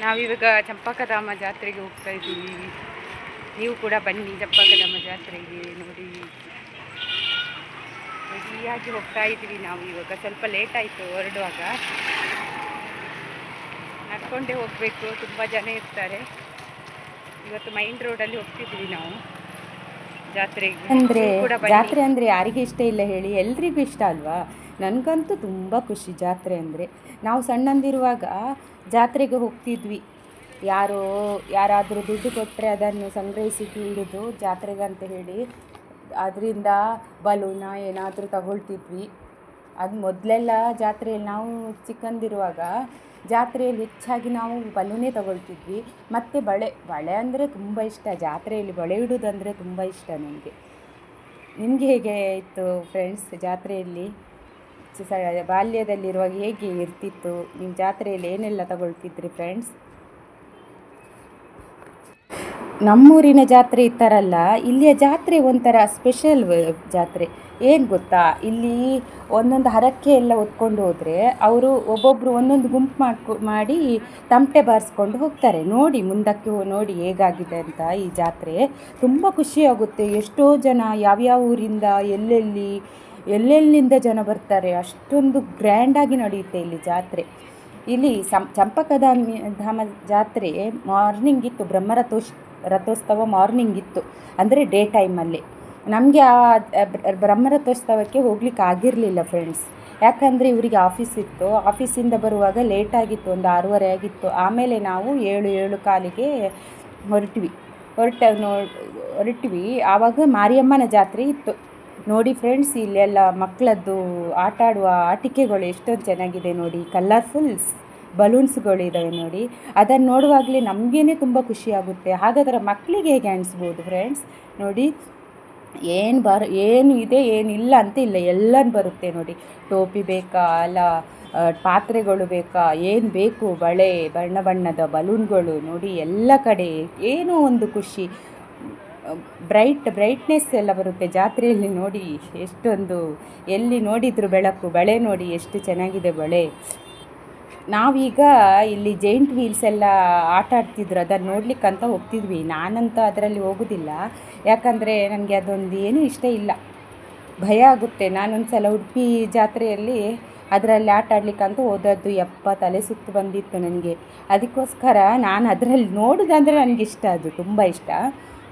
ನಾವಿವಾಗ ಚಂಪಕಧಾಮ ಜಾತ್ರೆಗೆ ಹೋಗ್ತಾ ಇದ್ದೀವಿ. ನೀವು ಕೂಡ ಬನ್ನಿ ಚಂಪಕಧಾಮ ಜಾತ್ರೆಗೆ ನೋಡಿ. ರೆಡಿಯಾಗಿ ಹೋಗ್ತಾ ಇದ್ದೀವಿ ನಾವು ಇವಾಗ. ಸ್ವಲ್ಪ ಲೇಟ್ ಆಯಿತು, ಹೊರಡುವಾಗ. ನಡ್ಕೊಂಡೇ ಹೋಗಬೇಕು, ತುಂಬ ಜನ ಇರ್ತಾರೆ. ಇವತ್ತು ಮೈನ್ ರೋಡಲ್ಲಿ ಹೋಗ್ತಿದ್ದೀವಿ ನಾವು. ಜಾತ್ರೆಗೆ? ಅಂದ್ರೆ ಜಾತ್ರೆ ಅಂದರೆ ಯಾರಿಗೆ ಇಷ್ಟ ಇಲ್ಲ ಹೇಳಿ ಎಲ್ರಿಗೂ ಇಷ್ಟ ಅಲ್ವಾ? ನನಗಂತೂ ತುಂಬ ಖುಷಿ ಜಾತ್ರೆ ಅಂದರೆ. ನಾವು ಸಣ್ಣಂದಿರುವಾಗ ಜಾತ್ರೆಗೆ ಹೋಗ್ತಿದ್ವಿ. ಯಾರೋ ಯಾರಾದರೂ ದುಡ್ಡು ಕೊಟ್ಟರೆ ಅದನ್ನು ಸಂಗ್ರಹಿಸಿ ಹಿಡಿದು ಜಾತ್ರೆಗೆ ಅಂತ ಹೇಳಿ ಅದರಿಂದ ಬಲೂನ ಏನಾದರೂ ತಗೊಳ್ತಿದ್ವಿ. ಅದು ಮೊದಲೆಲ್ಲ ಜಾತ್ರೆಯಲ್ಲಿ ನಾವು ಚಿಕ್ಕಂದಿರುವಾಗ ಜಾತ್ರೆಯಲ್ಲಿ ಹೆಚ್ಚಾಗಿ ನಾವು ಬಲೂನೇ ತಗೊಳ್ತಿದ್ವಿ. ಮತ್ತು ಬಳೆ ಬಳೆ ಅಂದರೆ ತುಂಬ ಇಷ್ಟ. ಜಾತ್ರೆಯಲ್ಲಿ ಬಳೆ ಇಡೋದಂದರೆ ತುಂಬ ಇಷ್ಟ ನನಗೆ. ನಿಮಗೆ ಹೇಗೆ ಇತ್ತು ಫ್ರೆಂಡ್ಸ್ ಜಾತ್ರೆಯಲ್ಲಿ? ಬಾಲ್ಯದಲ್ಲಿರುವಾಗ ಹೇಗೆ ಇರ್ತಿತ್ತು? ನಿಮ್ಮ ಜಾತ್ರೆಯಲ್ಲಿ ಏನೆಲ್ಲ ತಗೊಳ್ತಿದ್ರಿ ಫ್ರೆಂಡ್ಸ್ ನಮ್ಮೂರಿನ ಜಾತ್ರೆ ಇತ್ತಾರಲ್ಲ ಇಲ್ಲಿಯ ಜಾತ್ರೆ ಒಂಥರ ಸ್ಪೆಷಲ್ ಜಾತ್ರೆ. ಏನು ಗೊತ್ತಾ? ಇಲ್ಲಿ ಒಂದೊಂದು ಹರಕೆ ಎಲ್ಲ ಹೊತ್ಕೊಂಡು ಹೋದರೆ ಅವರು ಒಬ್ಬೊಬ್ಬರು ಒಂದೊಂದು ಗುಂಪು ಮಾಡ್ಕೊ, ಮಾಡಿ ತಮಟೆ ಬಾರಿಸ್ಕೊಂಡು ಹೋಗ್ತಾರೆ. ನೋಡಿ, ಮುಂದಕ್ಕೆ ನೋಡಿ ಹೇಗಾಗಿದೆ ಅಂತ ಈ ಜಾತ್ರೆ. ತುಂಬ ಖುಷಿಯಾಗುತ್ತೆ ಎಷ್ಟೋ ಜನ ಯಾವ್ಯಾವ ಊರಿಂದ, ಎಲ್ಲೆಲ್ಲಿ, ಎಲ್ಲೆಲ್ಲಿಂದ ಜನ ಬರ್ತಾರೆ, ಅಷ್ಟೊಂದು ಗ್ರ್ಯಾಂಡಾಗಿ ನಡೆಯುತ್ತೆ ಇಲ್ಲಿ ಜಾತ್ರೆ. ಇಲ್ಲಿ ಸಂ, ಚಂಪಕಧಾಮ, ಧಾಮ ಜಾತ್ರೆ ಮಾರ್ನಿಂಗ್ ಇತ್ತು ಬ್ರಹ್ಮರಥೋಶ್ ರಥೋತ್ಸವ ಮಾರ್ನಿಂಗ್ ಇತ್ತು. ಅಂದರೆ ಡೇ ಟೈಮಲ್ಲಿ ನಮಗೆ ಆ ಬ್ರಹ್ಮರಥೋತ್ಸವಕ್ಕೆ ಹೋಗ್ಲಿಕ್ಕೆ ಆಗಿರಲಿಲ್ಲ ಫ್ರೆಂಡ್ಸ್ ಯಾಕಂದರೆ ಇವರಿಗೆ ಆಫೀಸ್ ಇತ್ತು. ಆಫೀಸಿಂದ ಬರುವಾಗ ಲೇಟ್ ಆಗಿತ್ತು, ಒಂದು ಆರೂವರೆ ಆಗಿತ್ತು. ಆಮೇಲೆ ನಾವು ಏಳು ಏಳು ಕಾಲಿಗೆ ಹೊರಟ್ವಿ. ಹೊರಟ, ನೋ, ಹೊರಟ್ವಿ. ಆವಾಗ ಮಾರಿಯಮ್ಮನ ಜಾತ್ರೆ ಇತ್ತು. ನೋಡಿ ಫ್ರೆಂಡ್ಸ್ ಇಲ್ಲೆಲ್ಲ ಮಕ್ಕಳದ್ದು ಆಟ ಆಡುವ ಆಟಿಕೆಗಳು ಎಷ್ಟೊಂದು ಚೆನ್ನಾಗಿದೆ ನೋಡಿ. ಕಲರ್ಫುಲ್ಸ್ ಬಲೂನ್ಸ್ಗಳು ಇದ್ದಾವೆ ನೋಡಿ. ಅದನ್ನು ನೋಡುವಾಗಲೇ ನಮಗೇನೆ ತುಂಬ ಖುಷಿಯಾಗುತ್ತೆ. ಹಾಗಾದರೆ ಮಕ್ಕಳಿಗೆ ಹೇಗೆ ಅನಿಸ್ಬೋದು ಫ್ರೆಂಡ್ಸ್ ನೋಡಿ, ಏನು ಬರ, ಏನು ಇದೆ, ಏನಿಲ್ಲ ಅಂತ ಇಲ್ಲ. ಎಲ್ಲನೂ ಬರುತ್ತೆ ನೋಡಿ. ಟೋಪಿ ಬೇಕಾ, ಅಲ್ಲ ಪಾತ್ರೆಗಳು ಬೇಕಾ, ಏನು ಬೇಕು, ಬಳೆ, ಬಣ್ಣ ಬಣ್ಣದ ಬಲೂನ್ಗಳು ನೋಡಿ ಎಲ್ಲ ಕಡೆ. ಏನೋ ಒಂದು ಖುಷಿ. ಬ್ರೈಟ್, ಬ್ರೈಟ್ನೆಸ್ ಎಲ್ಲ ಬರುತ್ತೆ ಜಾತ್ರೆಯಲ್ಲಿ ನೋಡಿ. ಎಷ್ಟೊಂದು, ಎಲ್ಲಿ ನೋಡಿದ್ರು ಬೆಳಕು, ಬಳೆ ನೋಡಿ ಎಷ್ಟು ಚೆನ್ನಾಗಿದೆ ಬಳೆ. ನಾವೀಗ ಇಲ್ಲಿ ಜೈಂಟ್ ವೀಲ್ಸ್ ಎಲ್ಲ ಆಟ ಆಡ್ತಿದ್ರು, ಅದನ್ನು ನೋಡ್ಲಿಕ್ಕಂತ ಹೋಗ್ತಿದ್ವಿ. ನಾನಂತೂ ಅದರಲ್ಲಿ ಹೋಗೋದಿಲ್ಲ. ಯಾಕಂದರೆ ನನಗೆ ಅದೊಂದು ಏನೂ ಇಷ್ಟ ಇಲ್ಲ. ಭಯ ಆಗುತ್ತೆ. ನಾನೊಂದು ಸಲ ಉಡುಪಿ ಜಾತ್ರೆಯಲ್ಲಿ ಅದರಲ್ಲಿ ಆಟ ಆಡ್ಲಿಕ್ಕಂತ ಹೋದದ್ದು ಎಪ್ಪ ತಲೆ ಸುತ್ತು ಬಂದಿತ್ತು ನನಗೆ. ಅದಕ್ಕೋಸ್ಕರ ನಾನು ಅದರಲ್ಲಿ ನೋಡೋದಂದರೆ ಇಷ್ಟ ಅದು, ತುಂಬ ಇಷ್ಟ.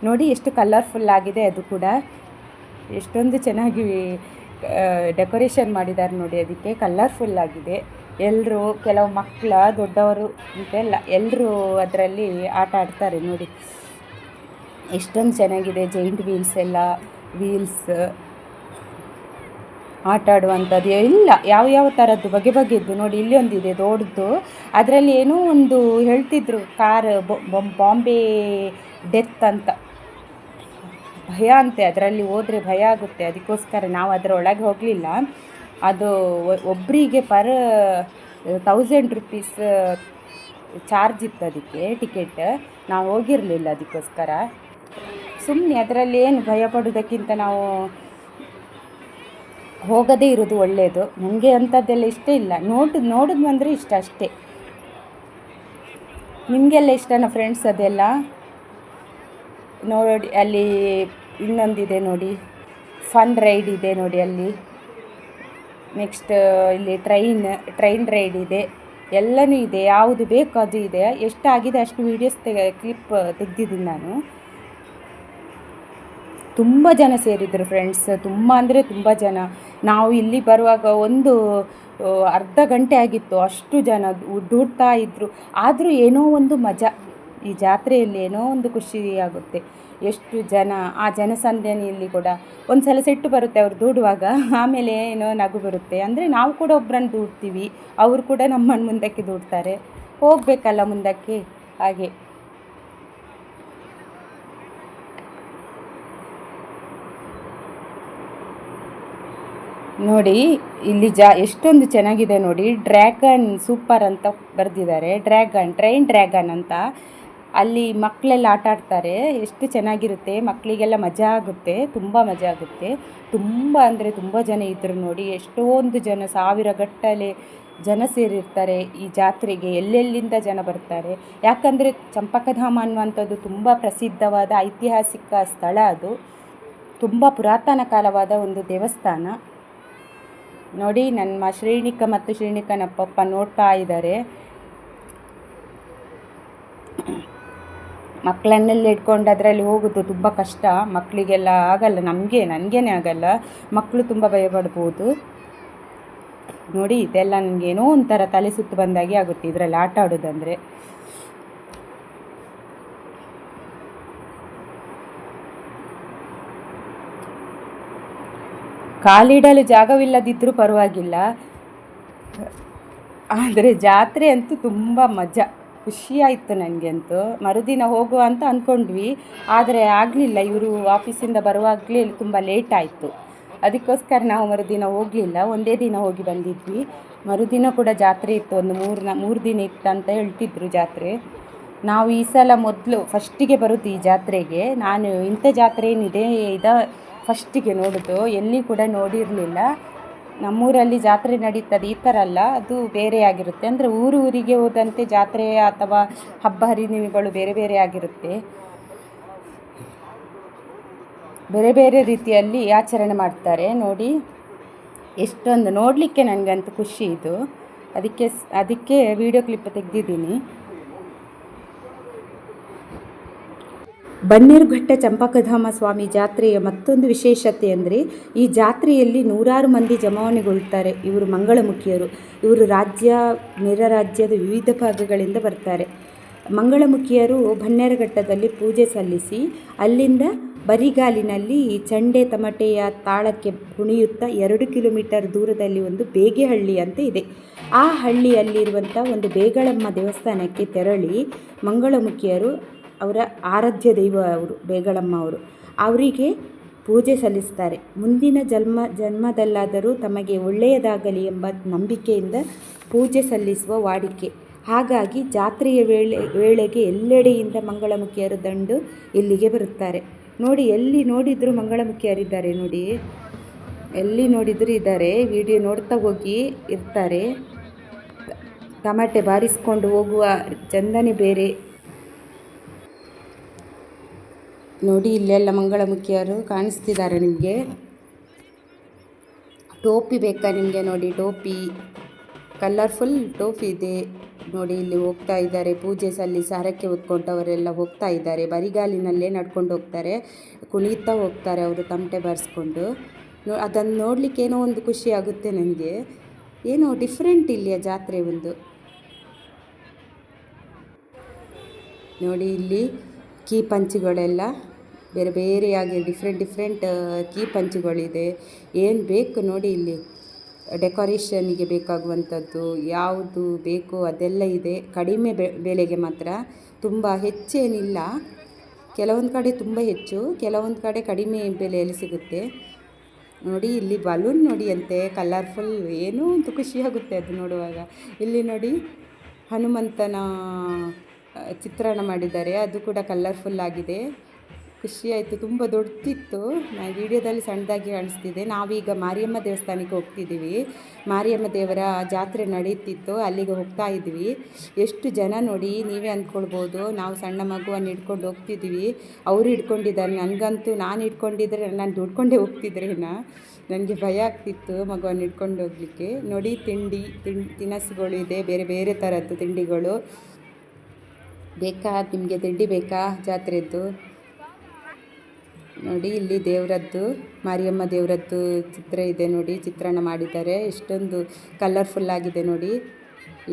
ನೋಡಿ ಎಷ್ಟು ಕಲರ್ಫುಲ್ ಆಗಿದೆ ಅದು ಕೂಡ. ಎಷ್ಟೊಂದು ಚೆನ್ನಾಗಿ ಡೆಕೋರೇಷನ್ ಮಾಡಿದ್ದಾರೆ ನೋಡಿ, ಅದಕ್ಕೆ ಕಲರ್ಫುಲ್ ಆಗಿದೆ. ಎಲ್ಲರೂ ಕೆಲವು ಮಕ್ಕಳ ದೊಡ್ಡವರು ಅಂತೆಲ್ಲ ಎಲ್ಲರೂ ಅದರಲ್ಲಿ ಆಟ ಆಡ್ತಾರೆ ನೋಡಿ. ಎಷ್ಟೊಂದು ಚೆನ್ನಾಗಿದೆ ಜೈಂಟ್ ವೀಲ್ಸ್ ಎಲ್ಲ ವೀಲ್ಸ್ ಆಟ ಆಡುವಂಥದ್ದು. ಇಲ್ಲ, ಯಾವ ಯಾವ ಥರದ್ದು? ಬಗೆ ಬಗೆದ್ದು ನೋಡಿ, ಇಲ್ಲಿ ಒಂದಿದೆ ದೊಡ್ಡದು. ಅದರಲ್ಲಿ ಏನೋ ಒಂದು ಹೇಳ್ತಿದ್ರು, ಕಾರ್ ಬಾಂಬೆ ಡೆತ್ ಅಂತ. ಭಯ ಅಂತೆ, ಅದರಲ್ಲಿ ಹೋದರೆ ಭಯ ಆಗುತ್ತೆ. ಅದಕ್ಕೋಸ್ಕರ ನಾವು ಅದರೊಳಗೆ ಹೋಗಲಿಲ್ಲ. ಅದು ಒಬ್ಬರಿಗೆ ಪರ್ ತೌಸಂಡ್ ರುಪೀಸ್ ಚಾರ್ಜ್ ಇತ್ತು ಅದಕ್ಕೆ ಟಿಕೆಟ್ ನಾವು ಹೋಗಿರಲಿಲ್ಲ ಅದಕ್ಕೋಸ್ಕರ. ಸುಮ್ಮನೆ ಅದರಲ್ಲಿ ಏನು ಭಯ ಪಡೋದಕ್ಕಿಂತ ನಾವು ಹೋಗದೇ ಇರೋದು ಒಳ್ಳೆಯದು ನನಗೆ ಅಂಥದ್ದೆಲ್ಲ ಇಷ್ಟ ಇಲ್ಲ. ನೋಡು ನೋಡಿದ್ವಿ ಅಂದರೆ ಇಷ್ಟ ಅಷ್ಟೇ. ನಿಮಗೆಲ್ಲ ಇಷ್ಟನ ಫ್ರೆಂಡ್ಸ್ ಅದೆಲ್ಲ? ನೋಡಿ, ಅಲ್ಲಿ ಇನ್ನೊಂದಿದೆ ನೋಡಿ. ಫನ್ ರೈಡ್ ಇದೆ ನೋಡಿ ಅಲ್ಲಿ. ನೆಕ್ಸ್ಟ್ ಇಲ್ಲಿ ಟ್ರೈನ್ ಟ್ರೈನ್ ರೈಡ್ ಇದೆ. ಎಲ್ಲನೂ ಇದೆ. ಯಾವುದು ಬೇಕು ಅದು ಇದೆ. ಎಷ್ಟಾಗಿದೆ ಅಷ್ಟು ವೀಡಿಯೋಸ್ ತೆಗೆ ಕ್ಲಿಪ್ ತೆಗ್ದಿದ್ದೀನಿ ನಾನು. ತುಂಬ ಜನ ಸೇರಿದರು ಫ್ರೆಂಡ್ಸ್ ತುಂಬ ಅಂದರೆ ತುಂಬ ಜನ. ನಾವು ಇಲ್ಲಿ ಬರುವಾಗ ಒಂದು ಅರ್ಧ ಗಂಟೆ ಆಗಿತ್ತು. ಅಷ್ಟು ಜನ ಉಡ್ಡೂಡ್ತಾ ಇದ್ದರು ಆದರೂ ಏನೋ ಒಂದು ಮಜಾ. ಈ ಜಾತ್ರೆಯಲ್ಲಿ ಏನೋ ಒಂದು ಖುಷಿ ಆಗುತ್ತೆ. ಎಷ್ಟು ಜನ, ಆ ಜನಸಂದಣಿಯಲ್ಲಿ ಕೂಡ ಒಂದು ಸಲ ಸಿಟ್ಟು ಬರುತ್ತೆ ಅವ್ರು ದೂಡುವಾಗ, ಆಮೇಲೆ ಏನೋ ನಗು ಬರುತ್ತೆ. ಅಂದರೆ ನಾವು ಕೂಡ ಒಬ್ಬರನ್ನು ದೂಡ್ತೀವಿ, ಅವರು ಕೂಡ ನಮ್ಮನ್ನು ಮುಂದಕ್ಕೆ ದೂಡ್ತಾರೆ. ಹೋಗಬೇಕಲ್ಲ ಮುಂದಕ್ಕೆ? ಹಾಗೆ. ನೋಡಿ, ಇಲ್ಲಿ ಜಾ, ಎಷ್ಟೊಂದು ಚೆನ್ನಾಗಿದೆ ನೋಡಿ. ಡ್ರ್ಯಾಗನ್ ಸೂಪರ್ ಅಂತ ಬರೆದಿದ್ದಾರೆ. ಡ್ರ್ಯಾಗನ್, ಟ್ರೈನ್ ಡ್ರ್ಯಾಗನ್ ಅಂತ. ಅಲ್ಲಿ ಮಕ್ಕಳೆಲ್ಲ ಆಟ ಆಡ್ತಾರೆ. ಎಷ್ಟು ಚೆನ್ನಾಗಿರುತ್ತೆ. ಮಕ್ಕಳಿಗೆಲ್ಲ ಮಜಾ ಆಗುತ್ತೆ. ತುಂಬ ಮಜಾ ಆಗುತ್ತೆ. ತುಂಬ ಅಂದರೆ ತುಂಬ ಜನ ಇದ್ದರು ನೋಡಿ. ಎಷ್ಟೊಂದು ಜನ ಸಾವಿರ ಗಟ್ಟಲೆ ಜನ ಸೇರಿರ್ತಾರೆ ಈ ಜಾತ್ರೆಗೆ. ಎಲ್ಲೆಲ್ಲಿಂದ ಜನ ಬರ್ತಾರೆ? ಯಾಕಂದರೆ ಚಂಪಕಧಾಮ ಅನ್ನುವಂಥದ್ದು ತುಂಬ ಪ್ರಸಿದ್ಧವಾದ ಐತಿಹಾಸಿಕ ಸ್ಥಳ ಅದು. ತುಂಬ ಪುರಾತನ ಕಾಲವಾದ ಒಂದು ದೇವಸ್ಥಾನ. ನೋಡಿ, ನಮ್ಮ ಶ್ರೀಣಿಕ ಮತ್ತು ಶ್ರೀಣಿಕನ ಪಪ್ಪ ನೋಡ್ತಾ ಇದ್ದಾರೆ. ಮಕ್ಕಳನ್ನೆಲ್ಲ ಇಟ್ಕೊಂಡು ಅದರಲ್ಲಿ ಹೋಗೋದು ತುಂಬ ಕಷ್ಟ. ಮಕ್ಕಳಿಗೆಲ್ಲ ಆಗಲ್ಲ, ನಮಗೆ, ನನಗೇನೆ ಆಗಲ್ಲ. ಮಕ್ಕಳು ತುಂಬ ಭಯಪಡ್ಬೋದು. ನೋಡಿ, ಇದೆಲ್ಲ ನನಗೇನೋ ಒಂಥರ ತಲೆ ಸುತ್ತು ಬಂದಾಗೆ ಆಗುತ್ತೆ ಇದರಲ್ಲಿ ಆಟ ಆಡೋದಂದರೆ. ಕಾಲಿಡಲು ಜಾಗವಿಲ್ಲದಿದ್ದರೂ ಪರವಾಗಿಲ್ಲ. ಆದರೆ ಜಾತ್ರೆ ಅಂತೂ ತುಂಬ ಮಜಾ. ಖುಷಿಯಾಯಿತು ನನಗೆ ಅಂತೂ ಮರುದಿನ ಹೋಗುವ ಅಂತ ಅಂದ್ಕೊಂಡ್ವಿ. ಆದರೆ ಆಗಲಿಲ್ಲ, ಇವರು ಆಫೀಸಿಂದ ಬರುವಾಗಲೇ ತುಂಬ ಲೇಟ್ ಆಯಿತು. ಅದಕ್ಕೋಸ್ಕರ ನಾವು ಮರುದಿನ ಹೋಗಲಿಲ್ಲ. ಒಂದೇ ದಿನ ಹೋಗಿ ಬಂದಿದ್ವಿ. ಮರುದಿನ ಕೂಡ ಜಾತ್ರೆ ಇತ್ತು. ಒಂದು ಮೂರು ಮೂರು ದಿನ ಇತ್ತು ಅಂತ ಹೇಳ್ತಿದ್ರು ಜಾತ್ರೆ. ನಾವು ಈ ಸಲ ಮೊದಲು ಫಸ್ಟಿಗೆ ಬರೋದು ಈ ಜಾತ್ರೆಗೆ. ನಾನು ಇಂಥ ಜಾತ್ರೆ ಏನಿದೆ, ಇದ ಫಸ್ಟಿಗೆ ನೋಡೋದು. ಎಲ್ಲಿ ಕೂಡ ನೋಡಿರಲಿಲ್ಲ. ನಮ್ಮೂರಲ್ಲಿ ಜಾತ್ರೆ ನಡೀತದೆ, ಈ ಥರ ಅಲ್ಲ. ಅದು ಬೇರೆಯಾಗಿರುತ್ತೆ ಅಂದರೆ ಊರು ಊರಿಗೆ ಹೋದಂತೆ ಜಾತ್ರೆ ಅಥವಾ ಹಬ್ಬ ಹರಿದಿನಗಳು ಬೇರೆ ಬೇರೆ ಆಗಿರುತ್ತೆ. ಬೇರೆ ಬೇರೆ ರೀತಿಯಲ್ಲಿ ಆಚರಣೆ ಮಾಡ್ತಾರೆ. ನೋಡಿ, ಎಷ್ಟೊಂದು ನೋಡಲಿಕ್ಕೆ ನನಗಂತೂ ಖುಷಿ ಇದು. ಅದಕ್ಕೆ ಅದಕ್ಕೆ ವಿಡಿಯೋ ಕ್ಲಿಪ್ ತೆಗೆದಿದ್ದೀನಿ. ಬನ್ನೇರುಘಟ್ಟ ಚಂಪಕಧಾಮ ಸ್ವಾಮಿ ಜಾತ್ರೆಯ ಮತ್ತೊಂದು ವಿಶೇಷತೆ ಅಂದರೆ ಈ ಜಾತ್ರೆಯಲ್ಲಿ ನೂರಾರು ಮಂದಿ ಜಮಾವಣೆಗೊಳ್ತಾರೆ ಇವರು ಮಂಗಳಮುಖಿಯರು. ಇವರು ರಾಜ್ಯ, ನೆರ ರಾಜ್ಯದ ವಿವಿಧ ಭಾಗಗಳಿಂದ ಬರ್ತಾರೆ. ಮಂಗಳಮುಖಿಯರು ಬನ್ನೇರುಘಟ್ಟದಲ್ಲಿ ಪೂಜೆ ಸಲ್ಲಿಸಿ ಅಲ್ಲಿಂದ ಬರಿಗಾಲಿನಲ್ಲಿ ಚಂಡೆ ತಮಟೆಯ ತಾಳಕ್ಕೆ ಕುಣಿಯುತ್ತಾ ಎರಡು ಕಿಲೋಮೀಟರ್ ದೂರದಲ್ಲಿ ಒಂದು ಬೇಗೆಹಳ್ಳಿ ಅಂತ ಇದೆ. ಆ ಹಳ್ಳಿಯಲ್ಲಿರುವಂಥ ಒಂದು ಬೇಗಳಮ್ಮ ದೇವಸ್ಥಾನಕ್ಕೆ ತೆರಳಿ ಮಂಗಳಮುಖಿಯರು ಅವರ ಆರಾಧ್ಯ ದೈವ ಅವರು, ಬೇಗಳಮ್ಮ ಅವರು. ಅವರಿಗೆ ಪೂಜೆ ಸಲ್ಲಿಸ್ತಾರೆ ಮುಂದಿನ ಜನ್ಮ, ಜನ್ಮದಲ್ಲಾದರೂ ತಮಗೆ ಒಳ್ಳೆಯದಾಗಲಿ ಎಂಬ ನಂಬಿಕೆಯಿಂದ ಪೂಜೆ ಸಲ್ಲಿಸುವ ವಾಡಿಕೆ. ಹಾಗಾಗಿ ಜಾತ್ರೆಯ ವೇಳೆ, ವೇಳೆಗೆ ಎಲ್ಲೆಡೆಯಿಂದ ಮಂಗಳಮುಖಿಯರು ದಂಡು ಇಲ್ಲಿಗೆ ಬರುತ್ತಾರೆ. ನೋಡಿ, ಎಲ್ಲಿ ನೋಡಿದರೂ ಮಂಗಳಮುಖಿಯರಿದ್ದಾರೆ ನೋಡಿ. ಎಲ್ಲಿ ನೋಡಿದರೂ ಇದ್ದಾರೆ. ವಿಡಿಯೋ ನೋಡ್ತಾ ಹೋಗಿ ಇರ್ತಾರೆ. ಟಮಾಟೆ ಬಾರಿಸ್ಕೊಂಡು ಹೋಗುವ ಚಂದನೆ ಬೇರೆ. ನೋಡಿ ಇಲ್ಲೆಲ್ಲ ಮಂಗಳಮುಖಿಯರು ಕಾಣಿಸ್ತಿದ್ದಾರೆ ನಿಮಗೆ. ಟೋಪಿ ಬೇಕಾ ನಿಮಗೆ ನೋಡಿ, ಟೋಪಿ. ಕಲರ್ಫುಲ್ ಟೋಪಿ ಇದೆ. ನೋಡಿ, ಇಲ್ಲಿ ಹೋಗ್ತಾ ಇದ್ದಾರೆ. ಪೂಜೆ ಸಲ್ಲಿಸಿ ಹರಕೆ ಹೊತ್ಕೊಂಡವರೆಲ್ಲ ಹೋಗ್ತಾ ಇದ್ದಾರೆ. ಬರಿಗಾಲಿನಲ್ಲೇ ನಡ್ಕೊಂಡು ಹೋಗ್ತಾರೆ. ಕುಣಿತಾ ಹೋಗ್ತಾರೆ ಅವರು ತಮಟೆ ಬಾರಿಸ್ಕೊಂಡು. ನೋ, ಅದನ್ನು ನೋಡಲಿಕ್ಕೆ ಏನೋ ಒಂದು ಖುಷಿ ಆಗುತ್ತೆ ನನಗೆ. ಏನೋ ಡಿಫ್ರೆಂಟ್ ಇಲ್ಲಿಯ ಜಾತ್ರೆ ಒಂದು. ನೋಡಿ, ಇಲ್ಲಿ ಕೀ ಪಂಚುಗಳೆಲ್ಲ. ಬೇರೆ ಬೇರೆಯಾಗಿ ಡಿಫ್ರೆಂಟ್ ಡಿಫ್ರೆಂಟ್ ಕೀ ಪಂಚುಗಳಿದೆ. ಏನು ಬೇಕು ನೋಡಿ ಇಲ್ಲಿ ಡೆಕೋರೇಷನಿಗೆ ಬೇಕಾಗುವಂಥದ್ದು, ಯಾವುದು ಬೇಕು ಅದೆಲ್ಲ ಇದೆ. ಕಡಿಮೆ ಬೆಲೆಗೆ ಮಾತ್ರ ತುಂಬ ಹೆಚ್ಚೇನಿಲ್ಲ. ಕೆಲವೊಂದು ಕಡೆ ತುಂಬ ಹೆಚ್ಚು, ಕೆಲವೊಂದು ಕಡೆ ಕಡಿಮೆ ಬೆಲೆಯಲ್ಲಿ ಸಿಗುತ್ತೆ. ನೋಡಿ ಇಲ್ಲಿ ಬಲೂನ್ ನೋಡಿ ಅಂತೆ ಕಲರ್ಫುಲ್ ಏನೂ ಒಂದು ಖುಷಿಯಾಗುತ್ತೆ ಅದು ನೋಡುವಾಗ. ಇಲ್ಲಿ ನೋಡಿ ಹನುಮಂತನ ಚಿತ್ರಣ ಮಾಡಿದ್ದಾರೆ. ಅದು ಕೂಡ ಕಲರ್ಫುಲ್ ಆಗಿದೆ. ಖುಷಿ ಆಯಿತು, ತುಂಬ ದೊಡ್ಡದಿತ್ತು. ನಾ ವಿಡಿಯೋದಲ್ಲಿ ಸಣ್ಣದಾಗಿ ಕಾಣಿಸ್ತಿದೆ. ನಾವೀಗ ಮಾರಿಯಮ್ಮ ದೇವಸ್ಥಾನಕ್ಕೆ ಹೋಗ್ತಿದ್ದೀವಿ. ಮಾರಿಯಮ್ಮ ದೇವರ ಜಾತ್ರೆ ನಡೀತಿತ್ತು ಅಲ್ಲಿಗೆ ಹೋಗ್ತಾ ಇದ್ವಿ. ಎಷ್ಟು ಜನ ನೋಡಿ ನೀವೇ ಅಂದ್ಕೊಳ್ಬೋದು, ನಾವು ಸಣ್ಣ ಮಗುವನ್ನು ಹಿಡ್ಕೊಂಡು ಹೋಗ್ತಿದ್ದೀವಿ. ಅವರು ಹಿಡ್ಕೊಂಡಿದ್ದಾರೆ, ನನಗಂತೂ ನಾನು ಹಿಡ್ಕೊಂಡಿದ್ರೆ ನಾನು ದುಡ್ಕೊಂಡೇ ಹೋಗ್ತಿದ್ರೇನ ನನಗೆ ಭಯ ಆಗ್ತಿತ್ತು ಮಗುವನ್ನು ಹಿಡ್ಕೊಂಡು ಹೋಗಲಿಕ್ಕೆ. ನೋಡಿ, ತಿಂಡಿ ತಿಂಡಿ ತಿನಸುಗಳು ಇದೆ, ಬೇರೆ ಬೇರೆ ಥರದ್ದು ತಿಂಡಿಗಳು. ಬೇಕಾ, ನಿಮಗೆ ತಿಂಡಿ ಬೇಕಾ ಜಾತ್ರೆದ್ದು? ನೋಡಿ, ಇಲ್ಲಿ ದೇವರದ್ದು, ಮಾರಿಯಮ್ಮ ದೇವರದ್ದು ಚಿತ್ರ ಇದೆ ನೋಡಿ, ಚಿತ್ರಣ ಮಾಡಿದ್ದಾರೆ. ಎಷ್ಟೊಂದು ಕಲರ್ಫುಲ್ ಆಗಿದೆ ನೋಡಿ.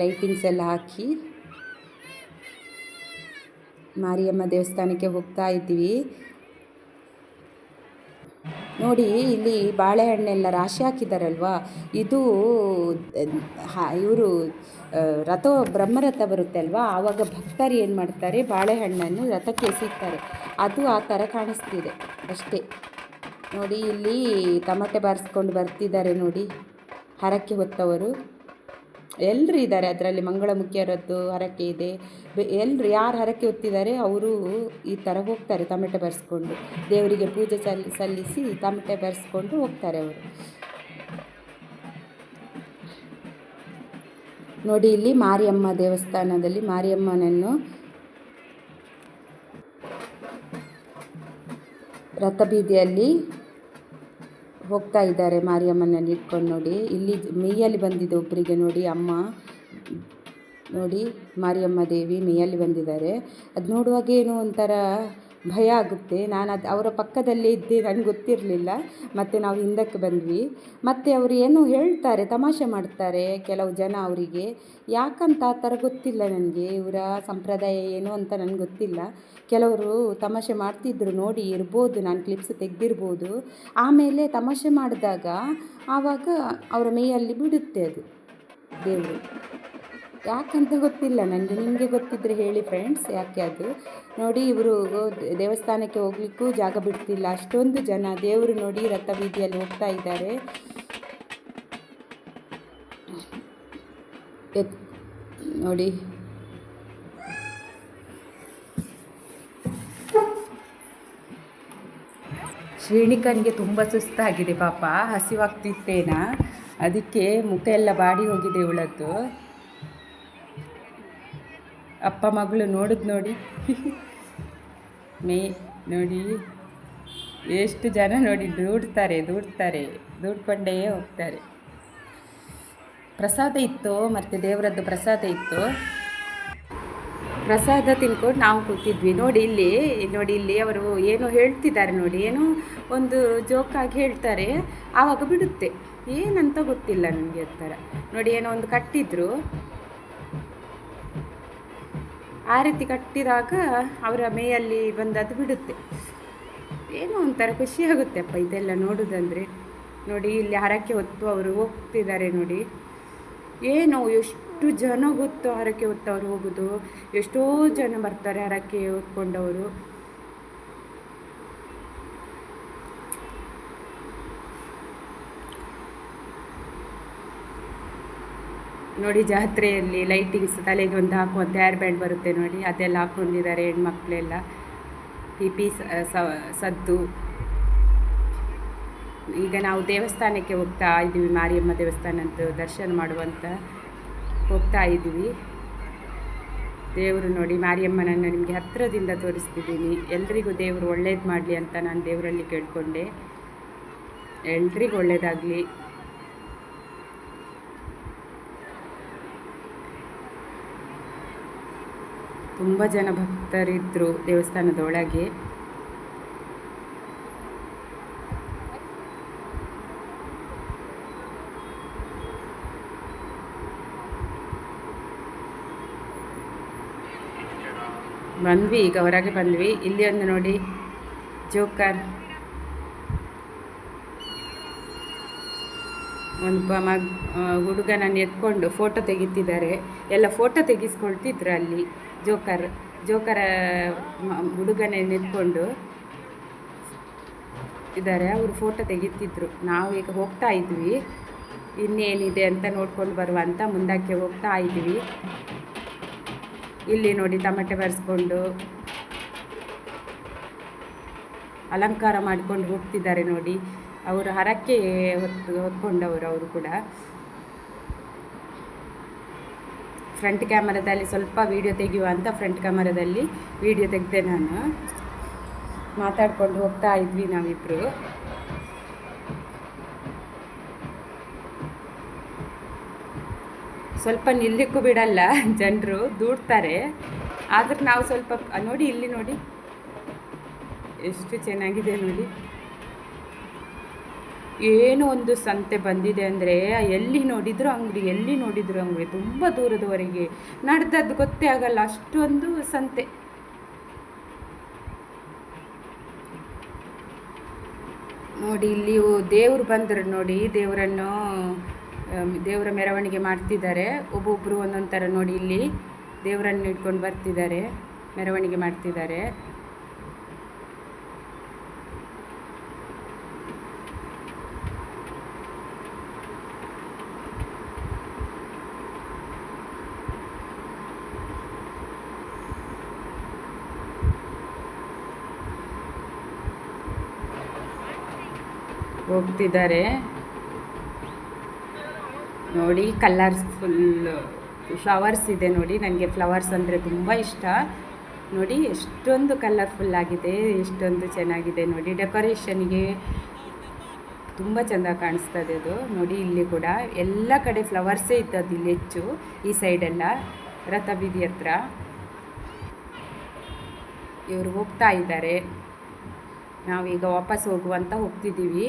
ಲೈಟಿಂಗ್ಸ್ ಎಲ್ಲ ಹಾಕಿ. ಮಾರಿಯಮ್ಮ ದೇವಸ್ಥಾನಕ್ಕೆ ಹೋಗ್ತಾ ಇದ್ದೀವಿ. ನೋಡಿ, ಇಲ್ಲಿ ಬಾಳೆಹಣ್ಣೆಲ್ಲ ರಾಶಿ ಹಾಕಿದಾರಲ್ವಾ? ಇದು ಇವರು ರಥ, ಬ್ರಹ್ಮರಥ ಬರುತ್ತೆ ಅಲ್ವಾ? ಆವಾಗ ಭಕ್ತರು ಏನು ಮಾಡ್ತಾರೆ, ಬಾಳೆಹಣ್ಣನ್ನು ರಥಕ್ಕೆ ಎಸೀತಾರೆ ಅದು ಆ ಥರ ಕಾಣಿಸ್ತಿದೆ. ಅಷ್ಟೇ. ನೋಡಿ, ಇಲ್ಲಿ ತಮಟೆ ಬಾರಿಸ್ಕೊಂಡು ಬರ್ತಿದ್ದಾರೆ ನೋಡಿ. ಹರಕೆ ಹೊತ್ತವರು. ಎಲ್ಲರೂ ಇದ್ದಾರೆ ಅದರಲ್ಲಿ. ಮಂಗಳಮುಖಿಯರದ್ದು ಹರಕೆ ಇದೆ. ಎಲ್ಲರೂ ಯಾರು ಹರಕೆ ಹೊತ್ತಿದ್ದಾರೆ, ಅವರು ಈ ಥರ ಹೋಗ್ತಾರೆ ತಮಟೆ ಬರೆಸ್ಕೊಂಡು. ದೇವರಿಗೆ ಪೂಜೆ ಸಲ್ಲಿ ಸಲ್ಲಿಸಿ ತಮಟೆ ಬರೆಸ್ಕೊಂಡು ಹೋಗ್ತಾರೆ ಅವರು. ನೋಡಿ, ಇಲ್ಲಿ ಮಾರಿಯಮ್ಮ ದೇವಸ್ಥಾನದಲ್ಲಿ ಮಾರಿಯಮ್ಮನನ್ನು ರಥಬೀದಿಯಲ್ಲಿ ಹೋಗ್ತಾ ಇದ್ದಾರೆ ಮಾರಿಯಮ್ಮನನ್ನು ಇಟ್ಕೊಂಡು ನೋಡಿ. ಇಲ್ಲಿ ಮೇಯಲ್ಲಿ ಬಂದಿದೆ ಒಬ್ಬರಿಗೆ ನೋಡಿ ಅಮ್ಮ, ನೋಡಿ ಮಾರಿಯಮ್ಮ ದೇವಿ ಮೇಯಲ್ಲಿ ಬಂದಿದ್ದಾರೆ. ಅದು ನೋಡುವಾಗ ಏನೋ ಒಂಥರ ಭಯ ಆಗುತ್ತೆ. ನಾನು ಅದು ಅವರ ಪಕ್ಕದಲ್ಲೇ ಇದ್ದೆ ನನಗೆ ಗೊತ್ತಿರಲಿಲ್ಲ. ಮತ್ತು ನಾವು ಹಿಂದಕ್ಕೆ ಬಂದ್ವಿ. ಮತ್ತು ಅವರು ಏನೋ ಹೇಳ್ತಾರೆ, ತಮಾಷೆ ಮಾಡ್ತಾರೆ ಕೆಲವು ಜನ ಅವರಿಗೆ. ಯಾಕಂತ ಆ ಥರ ಗೊತ್ತಿಲ್ಲ ನನಗೆ. ಇವರ ಸಂಪ್ರದಾಯ ಏನು ಅಂತ ನನಗೆ ಗೊತ್ತಿಲ್ಲ. ಕೆಲವರು ತಮಾಷೆ ಮಾಡ್ತಿದ್ರು ನೋಡಿ ಇರ್ಬೋದು, ನಾನು ಕ್ಲಿಪ್ಸ್ ತೆಗೆದಿರ್ಬೋದು. ಆಮೇಲೆ ತಮಾಷೆ ಮಾಡಿದಾಗ ಆವಾಗ ಅವರ ಮೈಯಲ್ಲಿ ಬಿಡುತ್ತೆ ಅದು. ದೇವರು. ಯಾಕಂತ ಗೊತ್ತಿಲ್ಲ. ನನಗೆ ನಿಮಗೆ ಗೊತ್ತಿದ್ದರೆ ಹೇಳಿ ಫ್ರೆಂಡ್ಸ್ ಯಾಕೆ ಅದು? ನೋಡಿ, ಇವರು ದೇವಸ್ಥಾನಕ್ಕೆ ಹೋಗ್ಲಿಕ್ಕೂ ಜಾಗ ಬಿಡ್ತಿಲ್ಲ. ಅಷ್ಟೊಂದು ಜನ ದೇವರು ನೋಡಿ ರಥ ಬೀದಿಯಲ್ಲಿ ಹೋಗ್ತಾ ಇದ್ದಾರೆ. ನೋಡಿ. ಶ್ರೀನಿಕನಿಗೆ ತುಂಬ ಸುಸ್ತಾಗಿದೆ ಪಾಪ. ಹಸಿವಾಗ್ತಿತ್ತೇನಾ? ಅದಕ್ಕೆ ಮುಖ ಎಲ್ಲ ಬಾಡಿ ಹೋಗಿದೆ ಇವಳದ್ದು. ಅಪ್ಪ ಮಗಳು ನೋಡಿದ್ ನೋಡಿ. ಮೇ ನೋಡಿ. ಎಷ್ಟು ಜನ ನೋಡಿ, ದೂಡ್ತಾರೆ ದೂಡ್ತಾರೆ, ದೂಡ್ಕೊಂಡೇ ಹೋಗ್ತಾರೆ. ಪ್ರಸಾದ ಇತ್ತು ಮತ್ತು ದೇವರದ್ದು ಪ್ರಸಾದ ಇತ್ತು? ಪ್ರಸಾದ ತಿನ್ಕೊಂಡು ನಾವು ಕೂತಿದ್ವಿ. ನೋಡಿ ಇಲ್ಲಿ ನೋಡಿ ಇಲ್ಲಿ ಅವರು ಏನೋ ಹೇಳ್ತಿದ್ದಾರೆ ನೋಡಿ. ಏನೋ ಒಂದು ಜೋಕಾಗಿ ಹೇಳ್ತಾರೆ. ಆವಾಗ ಬಿಡುತ್ತೆ. ಏನಂತ ಗೊತ್ತಿಲ್ಲ ನನಗೆ ಆ ಥರ ನೋಡಿ ಏನೋ ಒಂದು ಕಟ್ಟಿದ್ರು. ಆ ರೀತಿ ಕಟ್ಟಿದಾಗ ಅವರ ಮೇಯಲ್ಲಿ ಬಂದದ್ದು ಬಿಡುತ್ತೆ. ಏನೋ ಒಂಥರ ಖುಷಿ ಆಗುತ್ತೆ ಅಪ್ಪ ಇದೆಲ್ಲ ನೋಡೋದಂದರೆ. ನೋಡಿ, ಇಲ್ಲಿ ಹರಕೆ ಹೊತ್ತು ಅವರು ಹೋಗ್ತಿದ್ದಾರೆ ನೋಡಿ. ಏನೋ ಎಷ್ಟು ಜನ ಗೊತ್ತು ಹರಕೆ ಹೊತ್ತು ಅವ್ರು ಹೋಗೋದು. ಎಷ್ಟೋ ಜನ ಬರ್ತಾರೆ ಹರಕೆ ಹೊತ್ಕೊಂಡವರು. ನೋಡಿ ಜಾತ್ರೆಯಲ್ಲಿ ಲೈಟಿಂಗ್ಸ್ ತಲೆಗೆ ಒಂದು ಹಾಕುವಂಥ ಹೇರ್ ಬ್ಯಾಂಡ್ ಬರುತ್ತೆ ನೋಡಿ. ಅದೆಲ್ಲ ಹಾಕ್ಕೊಂಡಿದ್ದಾರೆ ಹೆಣ್ಮಕ್ಳೆಲ್ಲ. ಪಿಪಿ ಸದ್ದು. ಈಗ ನಾವು ದೇವಸ್ಥಾನಕ್ಕೆ ಹೋಗ್ತಾ ಇದ್ದೀವಿ, ಮಾರಿಯಮ್ಮ ದೇವಸ್ಥಾನದ್ದು ದರ್ಶನ ಮಾಡುವಂತ. ಹೋಗ್ತಾ ಇದ್ದೀವಿ. ದೇವರು ನೋಡಿ, ಮಾರಿಯಮ್ಮನನ್ನು ನಿಮಗೆ ಹತ್ತಿರದಿಂದ ತೋರಿಸ್ತಿದ್ದೀನಿ. ಎಲ್ರಿಗೂ ದೇವರು ಒಳ್ಳೇದು ಮಾಡಲಿ ಅಂತ ನಾನು ದೇವರಲ್ಲಿ ಕೇಳಿಕೊಂಡೆ. ಎಲ್ರಿಗೂ ಒಳ್ಳೇದಾಗಲಿ. ತುಂಬ ಜನ ಭಕ್ತರಿದ್ದರು ದೇವಸ್ಥಾನದ ಒಳಗೆ. ಬಂದ್ವಿ, ಈಗ ಹೊರಗೆ ಬಂದ್ವಿ. ಇಲ್ಲಿ ಒಂದು ನೋಡಿ, ಜೋಕರ್. ಒಂದು ಮಗ ಹುಡುಗನನ್ನು ಎತ್ಕೊಂಡು ಫೋಟೋ ತೆಗಿತಿದ್ದಾರೆ. ಎಲ್ಲ ಫೋಟೋ ತೆಗಿಸ್ಕೊಳ್ತಿದ್ರು ಅಲ್ಲಿ. ಜೋಕರ್, ಜೋಕರ ಹುಡುಗನೇ ನಿಂತ್ಕೊಂಡು ಇದ್ದಾರೆ. ಅವರು ಫೋಟೋ ತೆಗಿತಿದ್ರು. ನಾವು ಈಗ ಹೋಗ್ತಾ ಇದ್ವಿ. ಇನ್ನೇನಿದೆ ಅಂತ ನೋಡ್ಕೊಂಡು ಬರುವ ಅಂತ ಮುಂದಕ್ಕೆ ಹೋಗ್ತಾ ಇದ್ವಿ. ಇಲ್ಲಿ ನೋಡಿ ತಮಟೆ ಬರೆಸ್ಕೊಂಡು ಅಲಂಕಾರ ಮಾಡಿಕೊಂಡು ಹೋಗ್ತಿದ್ದಾರೆ ನೋಡಿ. ಅವರು ಹರಕ್ಕೆ ಹೊತ್ತು, ಹೊತ್ಕೊಂಡವರು ಅವರು ಕೂಡ. ಫ್ರಂಟ್ ಕ್ಯಾಮರಾದಲ್ಲಿ ಸ್ವಲ್ಪ ವೀಡಿಯೋ ತೆಗೆಯುವ ಅಂತ ಫ್ರಂಟ್ ಕ್ಯಾಮರಾದಲ್ಲಿ ವೀಡಿಯೋ ತೆಗೆದೆ ನಾನು. ಮಾತಾಡ್ಕೊಂಡು ಹೋಗ್ತಾ ಇದ್ವಿ ನಾವಿಬ್ಬರು ಸ್ವಲ್ಪ ನಿಲ್ಲಕ್ಕೂ ಬಿಡಲ್ಲ ಜನರು, ದೂಡ್ತಾರೆ. ಆದ್ರೆ ನಾವು ಸ್ವಲ್ಪ, ನೋಡಿ ಇಲ್ಲಿ ನೋಡಿ. ಎಷ್ಟು ಚೆನ್ನಾಗಿದೆ ನೋಡಿ. ಏನೋ ಒಂದು ಸಂತೆ ಬಂದಿದೆ ಅಂದರೆ ಎಲ್ಲಿ ನೋಡಿದ್ರು ಅಂಗಡಿ, ಎಲ್ಲಿ ನೋಡಿದ್ರು ಅಂಗಡಿ, ತುಂಬ ದೂರದವರೆಗೆ. ನಡೆದದ್ದು ಗೊತ್ತೇ ಆಗಲ್ಲ, ಅಷ್ಟೊಂದು ಸಂತೆ. ನೋಡಿ, ಇಲ್ಲಿ ದೇವರು ಬಂದರು ನೋಡಿ, ದೇವರನ್ನು ದೇವರ ಮೆರವಣಿಗೆ ಮಾಡ್ತಿದ್ದಾರೆ. ಒಬ್ಬೊಬ್ಬರು ಒಂದೊಂದು ಥರ ನೋಡಿ ಇಲ್ಲಿ ದೇವರನ್ನು ಇಟ್ಕೊಂಡು ಬರ್ತಿದ್ದಾರೆ, ಮೆರವಣಿಗೆ ಮಾಡ್ತಿದ್ದಾರೆ. ಹೋಗ್ತಿದ್ದಾರೆ. ನೋಡಿ ಕಲರ್ಸ್ಫುಲ್ ಫ್ಲವರ್ಸ್ ಇದೆ ನೋಡಿ. ನನಗೆ ಫ್ಲವರ್ಸ್ ಅಂದರೆ ತುಂಬ ಇಷ್ಟ. ನೋಡಿ, ಎಷ್ಟೊಂದು ಕಲರ್ಫುಲ್ ಆಗಿದೆ, ಎಷ್ಟೊಂದು ಚೆನ್ನಾಗಿದೆ ನೋಡಿ. ಡೆಕೋರೇಷನ್ಗೆ ತುಂಬ ಚೆಂದ ಕಾಣಿಸ್ತದೆ ಅದು. ನೋಡಿ, ಇಲ್ಲಿ ಕೂಡ ಎಲ್ಲ ಕಡೆ ಫ್ಲವರ್ಸೇ ಇದ್ದದ್ದು ಇಲ್ಲಿ ಹೆಚ್ಚು, ಈ ಸೈಡೆಲ್ಲ ರಥ ಬೀದಿ ಹತ್ರ. ಇವರು ಹೋಗ್ತಾ ಇದ್ದಾರೆ. ನಾವೀಗ ವಾಪಸ್ ಹೋಗುವಂತ ಹೋಗ್ತಿದ್ದೀವಿ.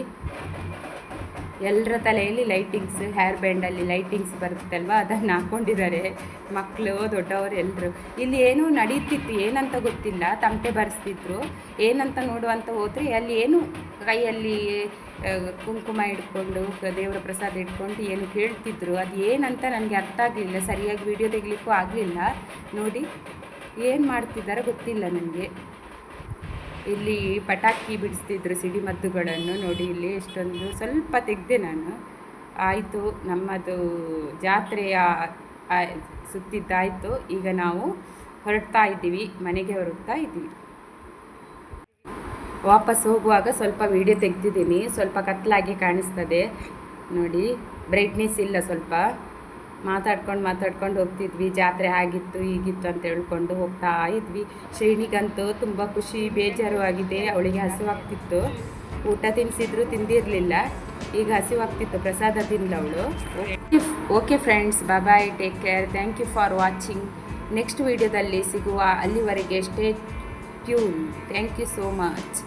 ಎಲ್ಲರ ತಲೆಯಲ್ಲಿ ಲೈಟಿಂಗ್ಸ್ ಹೇರ್ ಬ್ಯಾಂಡಲ್ಲಿ ಲೈಟಿಂಗ್ಸ್ ಬರುತ್ತಲ್ವ? ಅದನ್ನು ಹಾಕ್ಕೊಂಡಿದ್ದಾರೆ ಮಕ್ಕಳು ದೊಡ್ಡವರು ಎಲ್ಲರೂ ಇಲ್ಲಿ ಏನೂ ನಡೀತಿತ್ತು, ಏನಂತ ಗೊತ್ತಿಲ್ಲ. ತಮಟೆ ಬರೆಸ್ತಿದ್ರು. ಏನಂತ ನೋಡುವಂತ ಹೋದರೆ ಅಲ್ಲಿ ಏನು ಕೈಯಲ್ಲಿ ಕುಂಕುಮ ಇಟ್ಕೊಂಡು ದೇವರ ಪ್ರಸಾದ ಇಟ್ಕೊಂಡು ಏನು ಕೇಳ್ತಿದ್ರು. ಅದು ಏನಂತ ನನಗೆ ಅರ್ಥ ಆಗಲಿಲ್ಲ. ಸರಿಯಾಗಿ ವಿಡಿಯೋ ತೆಗಿಲಿಕ್ಕೂ ಆಗಲಿಲ್ಲ. ನೋಡಿ, ಏನು ಮಾಡ್ತಿದ್ದಾರೆ ಗೊತ್ತಿಲ್ಲ ನನಗೆ. ಇಲ್ಲಿ ಪಟಾಕಿ ಬಿಡಿಸ್ತಿದ್ರು ಸಿಡಿಮದ್ದುಗಳನ್ನು ನೋಡಿ ಇಲ್ಲಿ ಎಷ್ಟೊಂದು ಸ್ವಲ್ಪ ತೆಗೆದೆ ನಾನು. ಆಯಿತು, ನಮ್ಮದು ಜಾತ್ರೆಯ ಸುತ್ತಿದ್ದಾಯಿತು. ಈಗ ನಾವು ಹೊರಡ್ತಾ ಇದ್ದೀವಿ, ಮನೆಗೆ ಹೊರಡ್ತಾ ಇದ್ದೀವಿ. ವಾಪಸ್ ಹೋಗುವಾಗ ಸ್ವಲ್ಪ ವಿಡಿಯೋ ತೆಗೆದಿದ್ದೀನಿ. ಸ್ವಲ್ಪ ಕತ್ತಲಾಗಿ ಕಾಣಿಸ್ತದೆ. ನೋಡಿ ಬ್ರೈಟ್ನೆಸ್ ಇಲ್ಲ ಸ್ವಲ್ಪ. ಮಾತಾಡ್ಕೊಂಡು ಮಾತಾಡ್ಕೊಂಡು ಹೋಗ್ತಿದ್ವಿ. ಜಾತ್ರೆ ಆಗಿತ್ತು ಹೀಗಿತ್ತು ಅಂತ ಹೇಳ್ಕೊಂಡು ಹೋಗ್ತಾ ಇದ್ವಿ. ಶ್ರೇಣಿಗಂತೂ ತುಂಬ ಖುಷಿ ಬೇಜಾರು ಆಗಿದೆ ಅವಳಿಗೆ ಹಸಿವಾಗ್ತಿತ್ತು. ಊಟ ತಿನ್ನಿಸಿದ್ರು ತಿಂದಿರಲಿಲ್ಲ. ಈಗ ಹಸಿವಾಗ್ತಿತ್ತು, ಪ್ರಸಾದ ತಿಂದ್ಲು ಅವಳು. Okay friends, bye, take care. Thank you for watching. Next ವೀಡಿಯೋದಲ್ಲಿ ಸಿಗುವ ಅಲ್ಲಿವರೆಗೆ stay tune. Thank you so much.